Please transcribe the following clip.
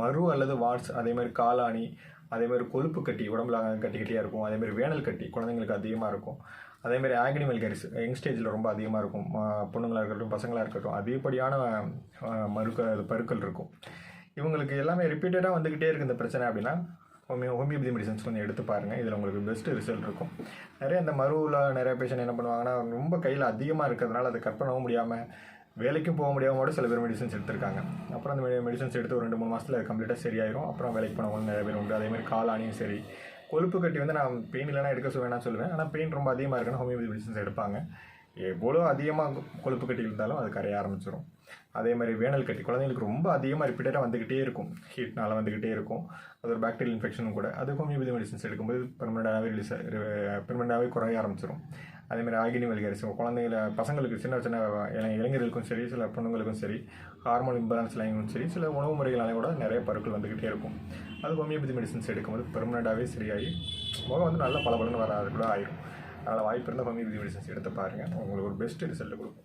மறு அல்லது வாட்ஸ் அதே மாதிரி காளானி அதே மாதிரி கொழுப்பு கட்டி உடம்புல கட்டி கட்டியாக இருக்கும். அதே மாதிரி வேனல் கட்டி குழந்தைங்களுக்கு அதிகமாக இருக்கும். அதே மாதிரி ஆக்னி யங் ஸ்டேஜில் ரொம்ப அதிகமாக இருக்கும். பொண்ணுங்களாக இருக்கட்டும் பசங்களாக இருக்கட்டும் அதிகப்படியான மறுக்க பருக்கள் இருக்கும். இவங்களுக்கு எல்லாமே ரிப்பீட்டடாக வந்துக்கிட்டே இருக்குது இந்த பிரச்சனை அப்படின்னா ஹோமியோ ஹோமியோபதி மெடிசன்ஸ் கொஞ்சம் எடுத்து பாருங்கள் இதில் உங்களுக்கு பெஸ்ட் ரிசல்ட் இருக்கும். நிறைய இந்த மருவில் நிறைய பேஷண்ட் என்ன பண்ணுவாங்கன்னா ரொம்ப கையில் அதிகமாக இருக்கிறதுனால அதை கட் பண்ணவும் முடியாமல் வேலைக்கும் போக முடியாமல் கூட சில பேர் மெடிசன்ஸ் எடுத்திருக்காங்க. அப்புறம் அந்த மெடிசன்ஸ் எடுத்து ஒரு ரெண்டு மூணு மாதத்தில் கம்ப்ளீட்டாக சரியாயிரும். அப்புறம் வேலைக்கு போனவங்க நிறைய பேர் உண்டு. அதே மாதிரி காலானியும் சரி. கொழுப்பு கட்டி வந்து நான் பெயின் இல்லைனா எடுக்க சொல்ல வேணாம் சொல்லுவேன். ஆனால் பெயின் ரொம்ப அதிகமாக இருக்குன்னா ஹோமியோபதி மெடிசன்ஸ் எடுப்பாங்க. எவ்வளோ அதிகமாக கொழுப்பு கட்டி இருந்தாலும் அது கரைய ஆரம்பிச்சிடும் அதே மாதிரி வேனல் கட்டி குழந்தைங்களுக்கு ரொம்ப அதிகமாக ரிப்பீட்டடாக வந்துக்கிட்டே இருக்கும். ஹீட்னால் வந்துக்கிட்டே இருக்கும். அது ஒரு பாக்டீரியல் இன்ஃபெக்ஷனும் கூட. அது ஹோமியோபதி மெடிசன்ஸ் எடுக்கும்போது பெர்மனண்டாகவே ரிலீஸ் பெர்மனண்டாகவே குறைய ஆரம்பிச்சிடும் அதே மாதிரி ஆகினி வல்கரிஸ் குழந்தைங்கள பசங்களுக்கு சின்ன சின்ன இளைஞர்களுக்கும் சரி சில பொண்ணுங்களுக்கும் சரி ஹார்மோன் இம்பேலன்ஸ்லையும் சரி சில உணவு முறைகளாலே கூட நிறைய பருக்கள் வந்துக்கிட்டே இருக்கும். அது ஹோமியோபதி மெடிசன்ஸ் எடுக்கும்போது பெர்மனண்ட்டாகவே சரியாகி முகம் வந்து நல்ல பளபளன்னு வராது கூட ஆயிரும். அதனால் வாய்ப்பு இருந்தால் ஹோமியோபதி மெடிசன்ஸ் எடுத்து பாருங்கள் உங்களுக்கு ஒரு பெஸ்ட் ரிசல்ட் கொடுக்கும்.